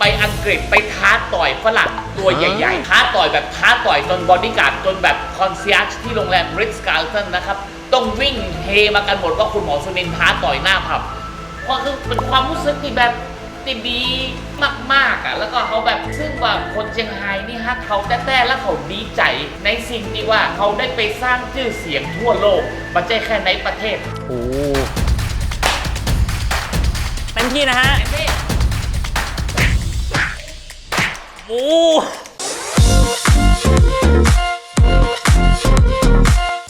ไปอังกฤษไปท้าต่อยฝรั่งตัวใหญ่ๆ ท้าต่อยแบบท้าต่อยจนบอดี้การ์ดจนแบบคอนเซียร์ที่โรงแรมริสการ์ตันนะครับ ต้องวิ่งเฮมากันหมดว่าคุณหมอสุนินท้าต่อยหน้าผับเพราะคือเป็นความรู้สึกที่แบบที่ดีมากๆอะแล้วก็เขาแบบซึ่งว่าคนเชียงไฮ้นี่ฮักเขาแต่แต่แล้วเขาดีใจในสิ่งที่ว่าเขาได้ไปสร้างชื่อเสียงทั่วโลกไม่ใช่แค่ในประเทศโอ้เต็มที่นะฮะ โอ้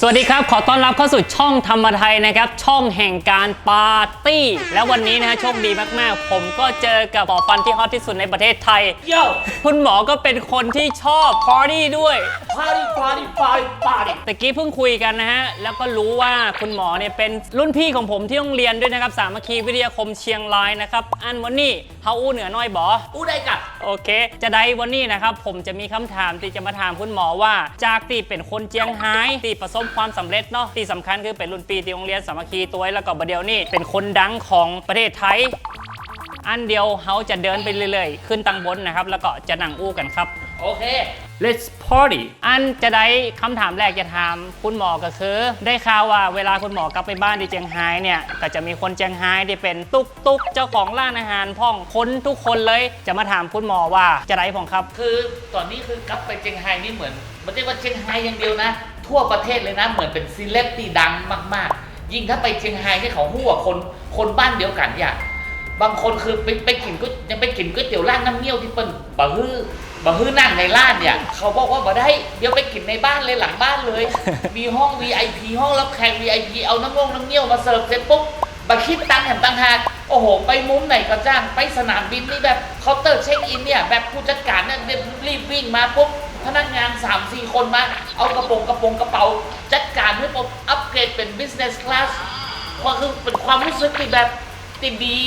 สวัสดีครับ ขอต้อนรับเข้าสู่ช่องธรรมไทยนะครับ ช่องแห่งการปาร์ตี้ แล้ววันนี้นะฮะโชคดีมากๆ ผมก็เจอกับหมอฟันที่ฮอตที่สุดในประเทศไทย โย่คุณหมอก็เป็นคนที่ชอบพาร์ตี้ด้วย ปาร์ตี้ปาร์ตี้ปาร์ตี้ปาร์ตี้ตะกี้เพิ่งคุยกันนะฮะ แล้วก็รู้ว่าคุณหมอเนี่ยเป็นรุ่นพี่ของผมที่โรงเรียนด้วยนะครับ สามัคคีวิทยาคมเชียงรายนะครับ อันวันนี้เฮาอู้เหนือน้อยบอ อู้ได้กับโอเค จะได้วันนี้นะครับ ผมจะมีคำถามที่จะมาถามคุณหมอว่า จากตีเป็นคนเจียงไฮ้ตีประสบความสำเร็จเนาะที่สำคัญคือเป็นรุ่นปีที่โรงเรียนสามัคคีตัวแล้วก็บดเดียวนี่เป็นคนดังของประเทศไทยอันเดียวเขาจะเดินไปเรื่อยๆ ขึ้นตังบนนะครับ แล้วก็จะนั่งอู้กันครับ โอเค Let's party อันจะได้คำถามแรกจะถามคุณหมอก็คือ ได้ข่าวว่าเวลาคุณหมอกลับไปบ้านที่เจียงไฮ้เนี่ย ก็จะมีคนเจียงไฮ้ที่เป็นตุ๊กตุ๊กเจ้าของร้านอาหารพ่องคนทุกคนเลย จะมาถามคุณหมอว่าจะได้ผมครับ คือตอนนี้คือกลับไปเชียงไฮ้นี่เหมือนไม่ใช่ว่าเชียงไฮ้อย่างเดียวนะ ทั่วประเทศเลยนะ เหมือนเป็นซีเลบที่ดังมาก ๆ ยิ่งถ้าไปเชียงไฮ้ที่เขาหัวคนคนบ้านเดียวกันอย่างบางคนคือไปไปกินก็ยังไปกินก๋วยเตี๋ยวร้านน้ำเงี้ยวที่เป็นบะฮื้อบะฮื้อนั่งในร้านเนี่ย เขาบอกว่าบ่ได้เดี๋ยวไปกินในบ้านเลยหลังบ้านเลย มีห้อง VIP ห้องรับแขก VIP เอาน้ำงงน้ำเงี้ยวมาเสิร์ฟเสร็จปุ๊บบัคิดตังค์แถมตังหากโอ้โห ไปมุมไหนก็จ้างไปสนามบินนี่แบบเคาน์เตอร์เช็คอินเนี่ยแบบผู้จัดการเนี่ยรีบวิ่งมาปุ๊บ พนักงาน 3 4 คนมา เอากระโปรงกระโปรงกระเป๋า จัดการให้ปุ๊บอัปเกรดเป็น business class เพราะคือเป็นความรู้สึกที่แบบที่ดี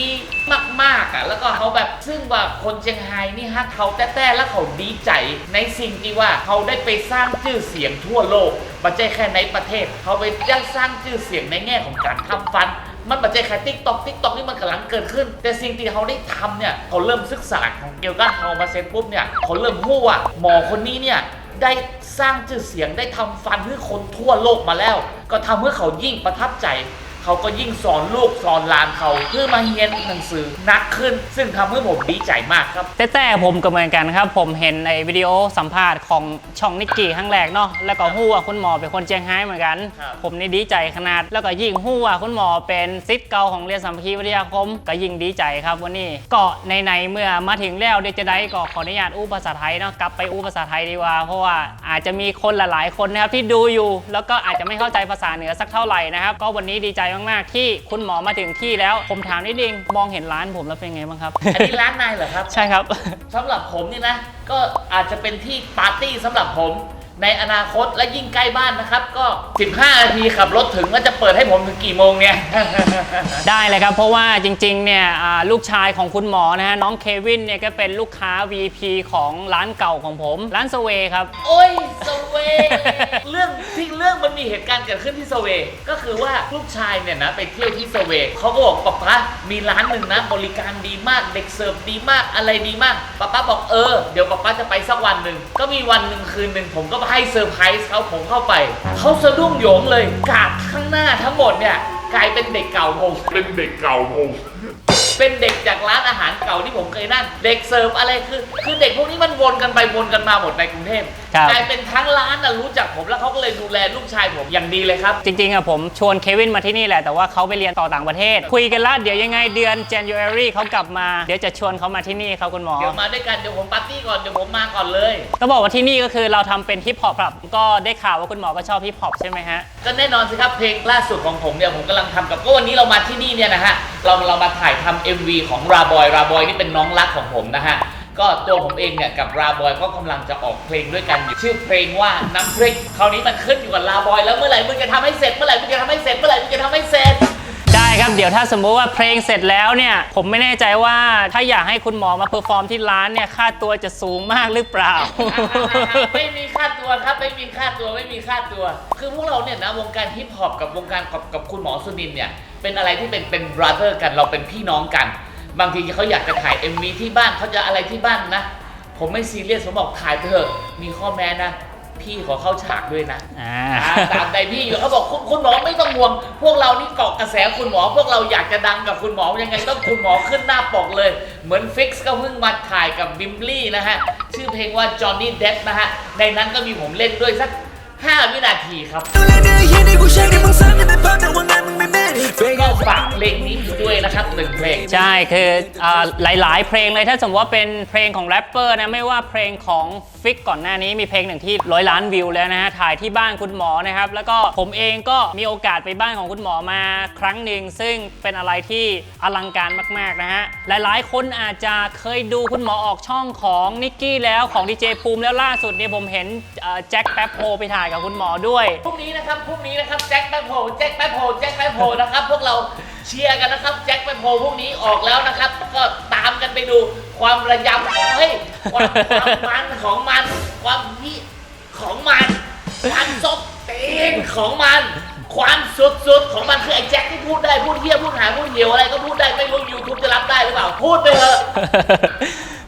มากๆอะแล้วก็เขาแบบซึ่งว่าคนเชียงไฮ้นี่ฮักเขาแต่แต่แล้วเขาดีใจในสิ่งที่ว่าเขาได้ไปสร้างชื่อเสียงทั่วโลกไม่ใช่แค่ในประเทศ เขาไปยังสร้างชื่อเสียงในแง่ของการทำฟัน มันปัจจัยแค่ติ๊กตอกติ๊กตอกนี่มันกำลังเกิดขึ้น แต่สิ่งที่เขาได้ทำเนี่ยเขาเริ่มศึกษาของเกี่ยวกับเขามาเซ็นปุ๊บเนี่ยเขาเริ่มหู้ว่าหมอคนนี้เนี่ยได้สร้างชื่อเสียงได้ทำฟันให้คนทั่วโลกมาแล้ว ก็ทำให้เขายิ่งประทับใจ เขาก็ยิ่งสอนลูกสอนหลานเขาเพื่อมาเรียนหนังสือนักขึ้น ซึ่งทำให้ผมดีใจมากครับ แต่แต่ผมก็เหมือนกันครับ ผมเห็นในวิดีโอสัมภาษณ์ของช่องนิกกี้ครั้งแรกเนาะแล้วก็ฮู้ว่าคุณหมอเป็นคนเจียงไฮ้เหมือนกัน ครับ ผมนี่ดีใจขนาด แล้วก็ยิ่งฮู้ว่าคุณหมอเป็นซิทธิ์เก่าของเรียนสามัคคีวิทยาคม ก็ยิ่งดีใจครับวันนี้ก็ในในๆเมื่อมาถึงแล้วเดี๋ยวจะได้ก็ขออนุญาตอู้ภาษาไทยเนาะกลับไปอู้ภาษาไทยดีกว่า เพราะว่าอาจจะมีคนหลายๆคนนะครับที่ดูอยู่ แล้วก็อาจจะไม่เข้าใจภาษาเหนือสักเท่าไหร่นะครับ ก็วันนี้ดีใจมากๆ ที่คุณหมอมาถึงที่แล้ว ผมถามนิดนึงมองเห็นร้านผมแล้วเป็นไงบ้างครับ อันนี้ร้านนายเหรอครับใช่ครับ สำหรับผมนี่นะ ก็อาจจะเป็นที่ปาร์ตี้สำหรับผม ในอนาคตและยิ่งใกล้บ้านนะครับ ก็ 15 นาทีขับรถถึงก็จะเปิดให้ผมถึงกี่โมงเนี่ย ได้เลยครับ เพราะว่าจริงๆเนี่ยอ่าลูกชายของคุณหมอนะฮะน้องเควินเนี่ยก็เป็นลูกค้า VP ของร้านเก่าของผม ร้านสเวย์ครับ โอ้ยสเวย์เรื่องที่เรื่องมันมีเหตุการณ์เกิดขึ้นที่สเวย์ก็คือว่าลูกชายเนี่ยนะไปเที่ยวที่สเวย์เขาก็บอกป๊าป๊ามีร้านหนึ่งนะบริการดีมากเด็กเสิร์ฟดีมากอะไรดีมากป๊าป๊าบอกเออเดี๋ยวป๊าป๊าจะไปสักวันหนึ่งก็มีวันหนึ่งคืนหนึ่งผมก็ให้เซอร์ไพรส์เขาผมเข้าไป เขาสะดุ้งโหยงเลยกาดข้างหน้าทั้งหมดเนี่ยกลายเป็นเด็กเก่าผม เป็นเด็กเก่าผม เป็นเด็กจากร้านอาหารเก่าที่ผมเคยนั่งเด็กเสิร์ฟอะไรคือ คือเด็กพวกนี้มันวนกันไปวนกันมาหมดในกรุงเทพครับ กลายเป็นทั้งร้านน่ะรู้จักผมแล้วเขาก็เลยดูแลลูกชายผมอย่างดีเลยครับ จริงๆอะผมชวนเควินมาที่นี่แหละ แต่ว่าเขาไปเรียนต่อต่างประเทศ คุยกันละเดี๋ยวยังไงเดือน January เขากลับมา เดี๋ยวจะชวนเขามาที่นี่ครับคุณหมอ เดี๋ยวมาด้วยกันเดี๋ยวผมปาร์ตี้ก่อนเดี๋ยวผมมาก่อนเลยต้องบอกว่าที่นี่ก็คือเราทำเป็นฮิปฮอปครับ ก็ได้ข่าวว่าคุณหมอก็ชอบฮิปฮอปใช่ไหมฮะ ก็แน่นอนสิครับเพลงล่าสุดของผมเนี่ยผมกำลังทำกับก็วันนี้เรามาที่นี่เนี่ยนะฮะเราเรามาถ่ายทำ MV ของราบอยราบอยนี่เป็นน้องรักของผมนะฮะ ก็ตัวผมเองเนี่ยกับราบอยก็กำลังจะออกเพลงด้วยกันอยู่ชื่อเพลงว่าน้ำพริกคราวนี้มันขึ้นอยู่กับราบอยแล้วเมื่อไหร่มึงจะทำให้เสร็จเมื่อไหร่มึงจะทำให้เสร็จเมื่อไหร่มึงจะทำให้เสร็จ ได้ครับ เดี๋ยวถ้าสมมุติว่าเพลงเสร็จแล้วเนี่ย ผมไม่แน่ใจว่าถ้าอยากให้คุณหมอมาเพอร์ฟอร์มที่ร้านเนี่ย ค่าตัวจะสูงมากหรือเปล่า ไม่มีค่าตัวครับไม่มีค่าตัวไม่มีค่าตัว คือพวกเราเนี่ยนะวงการฮิปฮอปกับวงการกับกับคุณหมอสุนินเนี่ย เป็นอะไรที่เป็นเป็นบราเธอร์กันเราเป็นพี่น้องกัน บางทีเขาอยากจะถ่าย MV ที่บ้านเขาจะอะไรที่บ้านนะ ผมไม่ซีเรียสผมบอกถ่ายไปเถอะมีข้อแม้นะ พี่ขอเข้าฉากด้วยนะอ่า อ่าตามใดพี่อยู่เขาบอกคุณคุณหมอไม่ต้องห่วง พวกเรานี่เกาะกระแสคุณหมอ พวกเราอยากจะดังกับคุณหมอยังไงต้องคุณหมอขึ้นหน้าปกเลย เหมือนฟิกซ์ก็เพิ่งมาถ่ายกับบิมลี่นะฮะ ชื่อเพลงว่า Johnny Depp นะฮะ ในนั้นก็มีผมเล่นด้วยสัก 5 วินาทีครับ ดูแลเนื้อเฮียนี่กูใช้ในมึงซ้ำในเป็นภาพแต่ว่างานมึงไม่แม่นเฟ ก็ฝากเพลงนี้ด้วยนะครับหนึ่งเพลง ใช่คืออ่าหลาย ๆ เพลงเลยถ้าสมมติว่าเป็นเพลงของแรปเปอร์นะไม่ว่าเพลงของ ฟิกก่อนหน้านี้มีเพลงหนึ่งที่ร้อยล้านวิวแล้วนะฮะถ่ายที่บ้านคุณหมอนะครับ แล้วก็ผมเองก็มีโอกาสไปบ้านของคุณหมอมาครั้งหนึ่งซึ่งเป็นอะไรที่อลังการมาก ๆ นะฮะ หลายๆ คนอาจจะเคยดูคุณหมอออกช่องของนิกกี้แล้วของดีเจภูมิแล้วล่าสุดเนี่ยผมเห็นแจ็คแป๊บโฮไปถ่ายกับคุณหมอด้วยพรุ่งนี้นะครับพรุ่งนี้นะครับแจ็คแป๊บโฮแจ็คแป๊บโฮแจ็คแป๊บโฮนะครับพวกเราเชียร์กันนะครับแจ็คแป๊บโฮพรุ่งนี้ออกแล้วนะครับ ก็ตามกันไปดู ความระยำเฮ้ยความความมันของมัน ความที่ของมันความซบเต็นของมัน ความสุดๆของมันคือไอ้แจ็คที่พูดได้พูดเหี้ยพูดหาพูดเหี่ยวอะไรก็พูดได้ไม่รู้ยูทูบจะรับได้หรือเปล่าพูดไปเถอะ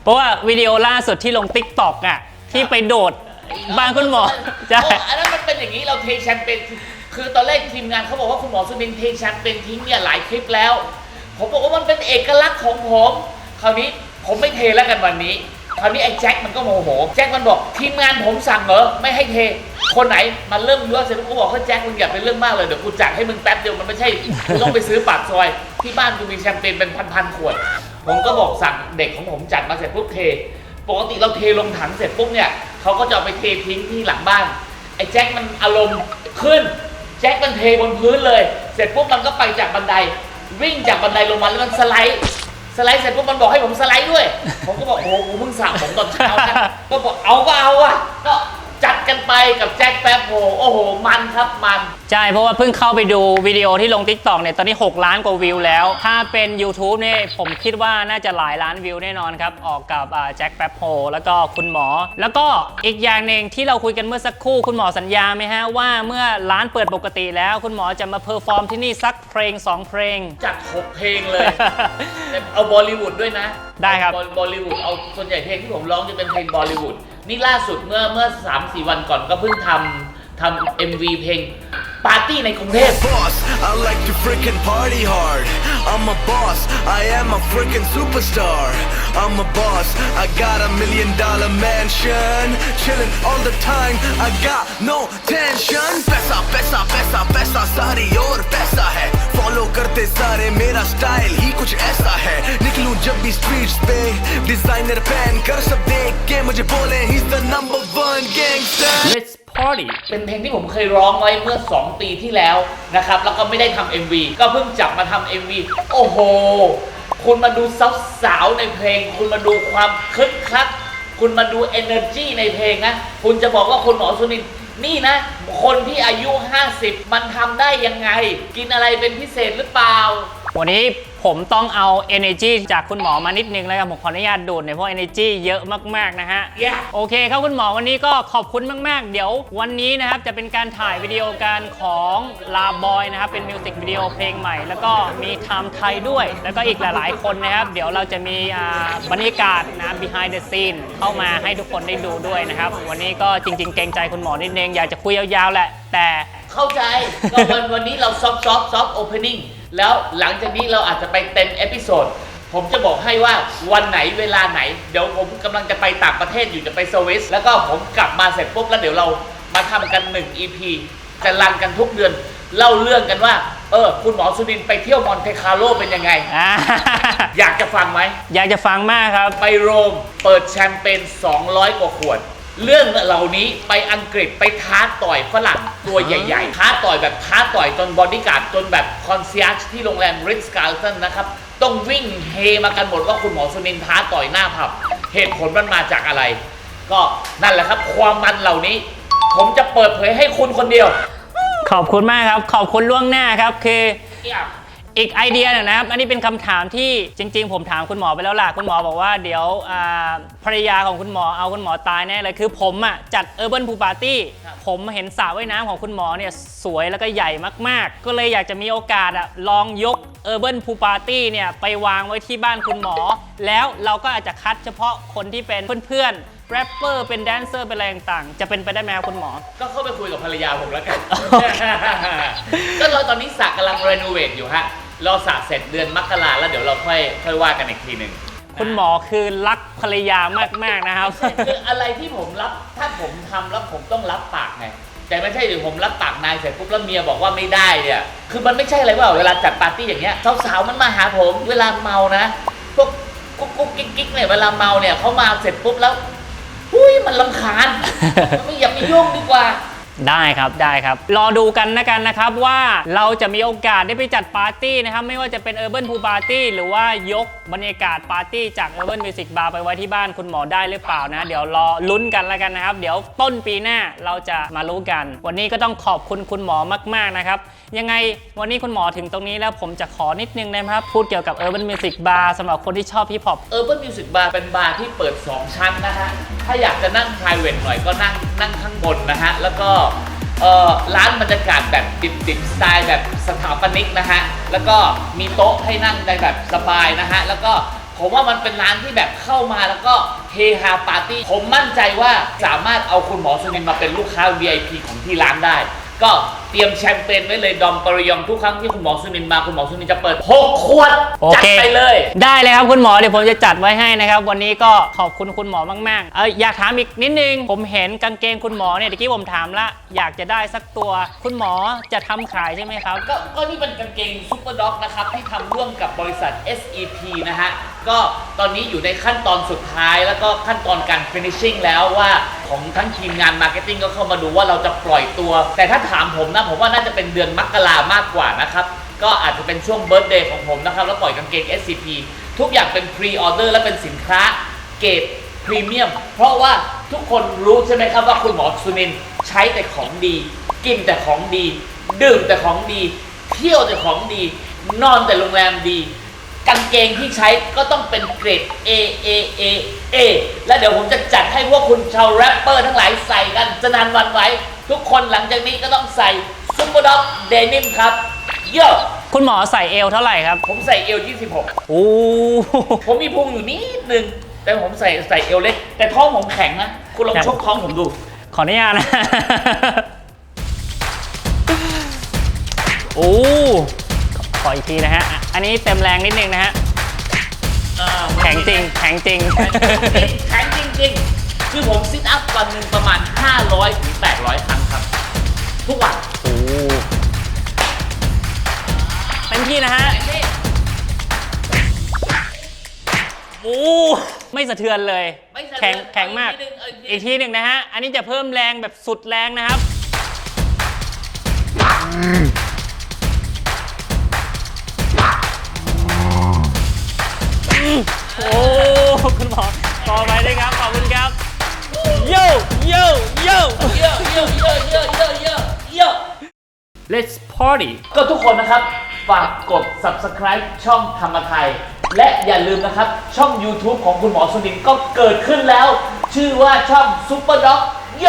เพราะว่าวิดีโอล่าสุดที่ลง t ิ k t o k อะที่ไปโดดบ้านคุณหมอใช่โอ้อันนั้นมันเป็นอย่างนี้เราเทแชมเปญคือตอนแรกทีมงานเขาบอกว่าคุณหมอสุนินเทแชมเปญทิ้งเนี่ยหลายคลิปแล้ว ผมบอกว่ามันเป็นเอกลักษณ์ของผมคราวนี้ ผมไม่เทแล้วกันวันนี้ คราวนี้ไอ้แจ็คมันก็โมโห แจ็คมันบอกทีมงานผมสั่งเหรอไม่ให้เท คนไหนมันเริ่มยั่วเสร็จแล้วกูบอกว่าแจ็คมึงอย่าไปเรื่องมากเลยเดี๋ยวกูจัดให้มึงแป๊บเดียวมันไม่ใช่กูต้องไปซื้อปากซอย ที่บ้านกูมีแชมเปญเป็นพันๆขวด ผมก็บอกสั่งเด็กของผมจัดมาเสร็จปุ๊บเท ปกติเราเทลงถังเสร็จปุ๊บเนี่ยเขาก็จะเอาไปเททิ้งที่หลังบ้าน ไอ้แจ็คมันอารมณ์ขึ้นแจ็คมันเทบนพื้นเลย เสร็จปุ๊บมันก็ไปจากบันได วิ่งจากบันไดลงมาแล้วมันสไลด์ สไลด์เสร็จปุ๊บมันบอกให้ผมสไลด์ด้วย ผมก็บอกโอ้โหกูเพิ่งสั่งผมตอนเช้านะก็บอกเอาก็เอาอะก็ จัดกันไปกับแจ็คแป๊บโหโอ้โห มันครับมัน ใช่ เพราะว่าเพิ่งเข้าไปดูวิดีโอที่ลง Tik t o k เนี่ย ตอนนี้ 6 ล้านกว่าวิวแล้ว ถ้าเป็น YouTube เนี่ย ผมคิดว่าน่าจะหลายล้านวิวแน่นอนครับ ออกกับแจ็คแป๊บโฮแล้วก็คุณหมอ แล้วก็อีกอย่างหนึ่งที่เราคุยกันเมื่อสักครู่คุณหมอสัญญาไหมฮะ ว่าเมื่อร้านเปิดปกติแล้ว คุณหมอจะมาเพอร์ฟอร์มที่นี่สักเพลง 2 เพลง จัดหกเพลงเลยแต่เอาบอลลิวูดด้วยนะได้ครับเอาบอลลิวูดเอาส่วนใหญ่เพลงที่ผมร้องจะเป็นเพลงบอลลิวูด นี่ล่าสุดเมื่อเมื่อสามสี่วันก่อนก็เพิ่งทำทำ MV เพลง ปาร์ตี้ในกรุงเทพ boss I like to freaking party hard I'm a boss I am a freaking superstar I'm a boss I got a million dollar mansion chilling all the time I got no tension पैसा पैसा पैसा पैसा सारी और पैसा है फॉलो करते सारे मेरा स्टाइल ही कुछ ऐसा है निकलूं जब भी स्ट्रीट्स पे डिजाइनर पहन कर सब देख के मुझे बोले he's the number one gangster Let's Party เป็นเพลงที่ผมเคยร้องไว้เมื่อ 2 ปีที่แล้วนะครับ แล้วก็ไม่ได้ทำ MV ก็เพิ่งจับมาทำ MV โอ้โห คุณมาดูสาวๆในเพลง คุณมาดูความคึกคัก คุณมาดู energy ในเพลงนะ คุณจะบอกว่าคุณหมอสุนินนี่นะ คนที่อายุ 50 มันทำได้ยังไง กินอะไรเป็นพิเศษหรือเปล่า วันนี้ผมต้องเอา energy จากคุณหมอมานิดนึงแล้วกันผมขออนุญาตดูดหน่อยเพราะ energy เยอะมากๆนะฮะ Yeah โอเคครับคุณหมอวันนี้ก็ขอบคุณมากๆ เดี๋ยววันนี้นะครับจะเป็นการถ่ายวิดีโอการของลาบอยนะครับเป็นมิวสิกวิดีโอเพลงใหม่ แล้วก็มีไทม์ไทยด้วย แล้วก็อีกหลายๆ คนนะครับ เดี๋ยวเราจะมีอ่าบรรยากาศนะ behind the scene เข้ามาให้ทุกคนได้ดูด้วยนะครับ วันนี้ก็จริง ๆ เกรงใจคุณหมอนิดนึงอยากจะคุยยาวๆแหละแต่ เข้าใจ ก็วันวันนี้เราซอฟซอฟซอฟโอเพนนิ่งแล้วหลังจากนี้เราอาจจะไปเต็มเอพิโซดผมจะบอกให้ว่าวันไหนเวลาไหน เดี๋ยวผมกำลังจะไปต่างประเทศอยู่จะไปสวิสแล้วก็ผมกลับมาเสร็จปุ๊บแล้วเดี๋ยวเรามาทำกัน 1 EP จะรันกันทุกเดือน เล่าเรื่องกันว่า เออ คุณหมอสุนินท์ไปเที่ยวมอนเทคาโลเป็นยังไง อ่า อยากจะฟังไหม อยากจะฟังมากครับ ไปโรมเปิดแชมเปญ200 กว่าขวด เรื่องเหล่านี้ไปอังกฤษไปท้าต่อยฝรั่งตัวใหญ่ๆ ท้าต่อยแบบท้าต่อยจนบอดี้การ์ดจนแบบคอนเซียชที่โรงแรมริ t สการ์ t ตันนะครับ ต้องวิ่งเฮมากันหมดว่าคุณหมอสุนินท้าต่อยหน้าผับ เหตุผลมันมาจากอะไร ก็นั่นแหละครับ ความมันเหล่านี้ ผมจะเปิดเผยให้คุณคนเดียว ขอบคุณมากครับ ขอบคุณล่วงหน้าครับคือเนี่ย อีกไอเดียหนึงนะครับ อันนี้เป็นคำถามที่จริง ๆ ผมถามคุณหมอไปแล้วล่ะ คุณหมอบอกว่าเดี๋ยวอ่าภรรยาของคุณหมอเอาคุณหมอตายแน่เลยคือผมอะจัดเออร์เบิร์นพูปาร์ตี้ครับผมเห็นสระว่ายน้ำของคุณหมอเนี่ยสวยแล้วก็ใหญ่มากๆ ก็เลยอยากจะมีโอกาสอะลองยกเออร์เบิร์นพูปาร์ตี้เนี่ยไปวางไว้ที่บ้านคุณหมอ แล้วเราก็อาจจะคัดเฉพาะคนที่เป็นเพื่อนๆแรปเปอร์เป็นแดนเซอร์เป็นอะไรต่างๆ จะเป็นไปได้ไหมครับคุณหมอ ก็เข้าไปคุยกับภรรยาผมแล้วกันโอเคก็เราตอนนี้สระกำลังรีโนเวทอยู่ฮะ เราสระเสร็จเดือนมกราแล้วเดี๋ยวเราค่อยค่อยว่ากันอีกทีหนึ่งคุณหมอคือรักภรรยามากๆนะครับ คืออะไรที่ผมรับถ้าผมทำแล้วผมต้องรับปากไงแต่ไม่ใช่เดี๋ยวผมรับปากนายเสร็จปุ๊บแล้วเมียบอกว่าไม่ได้เนี่ยคือมันไม่ใช่อะไรว่าเวลาจัดปาร์ตี้อย่างเงี้ยสาวๆมันมาหาผม เวลาเมานะพวกกุ๊กกุ๊กกิ๊กกิ๊กเนี่ยเวลาเมาเนี่ยเขามาเสร็จปุ๊บแล้วอุ้ยมันลำคาญ ไม่อยากไปยุ่งดีกว่า ได้ครับได้ครับ รอดูกันนะกันนะครับว่าเราจะมีโอกาสได้ไปจัดปาร์ตี้นะครับ ไม่ว่าจะเป็น Urban Pool Party หรือว่ายกบรรยากาศปาร์ตี้จาก Urban Music Bar ไปไว้ที่บ้านคุณหมอได้หรือเปล่านะ เดี๋ยวรอลุ้นกันแล้วกันนะครับ เดี๋ยวต้นปีหน้าเราจะมารู้กัน วันนี้ก็ต้องขอบคุณคุณหมอมากๆนะครับ ยังไงวันนี้คุณหมอถึงตรงนี้แล้วผมจะขอนิดนึงนะครับ พูดเกี่ยวกับ Urban Music Bar สำหรับคนที่ชอบฮิปฮอป Urban Music Bar เป็นบาร์ที่เปิด 2 ชั้นนะฮะ ถ้าอยากจะนั่ง p r i v a t หน่อยก็นั่งนั่งข้างบนนะฮะ แล้วก็ร้านบรรยากาศแบบดิบๆสไตล์แบบสถาปนิกนะฮะ แล้วก็มีโต๊ะให้นั่งได้แบบสบายนะฮะ แล้วก็ผมว่ามันเป็นร้านที่แบบเข้ามาแล้วก็เฮฮาปาร์ตี้ ผมมั่นใจว่าสามารถเอาคุณหมอสุนินมาเป็นลูกค้า VIP ของที่ร้านได้ ก็เตรียมแชมเปญไว้เลยดอมปริยองทุกครั้งที่คุณหมอสุนินมาคุณหมอสุนินจะเปิด6ขวดโอจัดเค ไปเลย ได้เลยครับคุณหมอเดี๋ยวผมจะจัดไว้ให้นะครับ วันนี้ก็ขอบคุณคุณหมอมากๆเอออยากถามอีกนิดนึง ผมเห็นกางเกงคุณหมอเนี่ยเมื่อกี้ผมถามละอยากจะได้สักตัว คุณหมอจะทำขายใช่ไหมครับ ก็ก็นี่เป็นกางเกงซูเปอร์ด็อกนะครับที่ทำร่วมกับบริษัท SEP นะฮะ ก็ตอนนี้อยู่ในขั้นตอนสุดท้ายแล้วก็ขั้นตอนการ finishing แล้วว่าของทั้งทีมงานมาร์เก็ตติ้งก็เข้ามาดูว่าเราจะปล่อยตัว แต่ถ้าถามผมนะผมว่าน่าจะเป็นเดือนมกรามากกว่านะครับ ก็อาจจะเป็นช่วงเบิร์ d เดย์ของผมนะครับ แล้วปล่อยกางเกง SCP ทุกอย่างเป็นพรีออเดอร์และเป็นสินค้าเกรดพรีเมียม เพราะว่าทุกคนรู้ใช่ไหมครับว่าคุณหมอสุนินใช้แต่ของดี กินแต่ของดี ดื่มแต่ของดี เที่ยวแต่ของดี นอนแต่โรงแรมดีกางเกงที่ใช้ก็ต้องเป็นเกรด A A A A และเดี๋ยวผมจะจัดให้พวกคุณชาวแรปเปอร์ทั้งหลายใส่กันสนานวันไหวทุกคนหลังจากนี้ก็ต้องใส่ ซุปเปอร์ด็อกเดนิมครับเยอะคุณหมอใส่เอวเท่าไหร่ครับ ผมใส่เอลโอ้26ผมมีพุงอยู่นิดนึง แต่ผมใส่ใส่เอลเล็ก แต่ท้องผมแข็งนะ คุณลองชกท้องผมดู ขออนุญาตนะ โอ้ขออีกทีนะฮะอะอันนี้เต็มแรงนิดนึงนะฮะแข็งจริง แข็งจริง แข็งจริงๆคือผมซิทอัพวันหนึ่งประมาณ 500ถึง800 ครั้งครับ ทุกวันโอ้เต็มที่นะฮะโอ้ไม่สะเทือนเลย ไม่สะเทือนแข็งแข็งมากเอาอีอีกกทีทีหนึ่งหนึ่งนะฮะ อันนี้จะเพิ่มแรงแบบสุดแรงนะครับ โอ้คุณหมอต่อไปด้วยครับ ขอบคุณครับ โยโยโยเย Let's party ก็ทุกคนนะครับ ฝากกด subscribe ช่องธรรมไทย และอย่าลืมนะครับ ช่อง YouTube ของคุณหมอสุนินก็เกิดขึ้นแล้ว ชื่อว่าช่อง Super Dog โย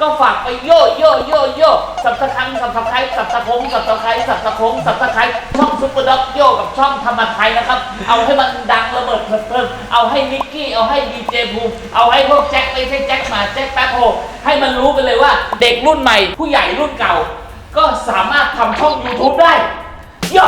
ก็ฝากไปโยโยโยโยสับสะคังสับสะไคร้สับสะคงสับสะไคร้สับสะคงสับสะไคร้ช่อง Super Dog โยกับช่องธรรมไทยนะครับ เอาให้มันดังระเบิดเพิ่มเอาให้นิกกี้ เอาให้ดีเจภูมิเอาให้พวกแจ็คไม่ใช่แจ็คหมาแจ็คแป๊บโฮให้มันรู้ไปเลยว่าเด็กรุ่นใหม่ผู้ใหญ่รุ่นเก่า ก็สามารถทำช่อง YouTube ได้โย่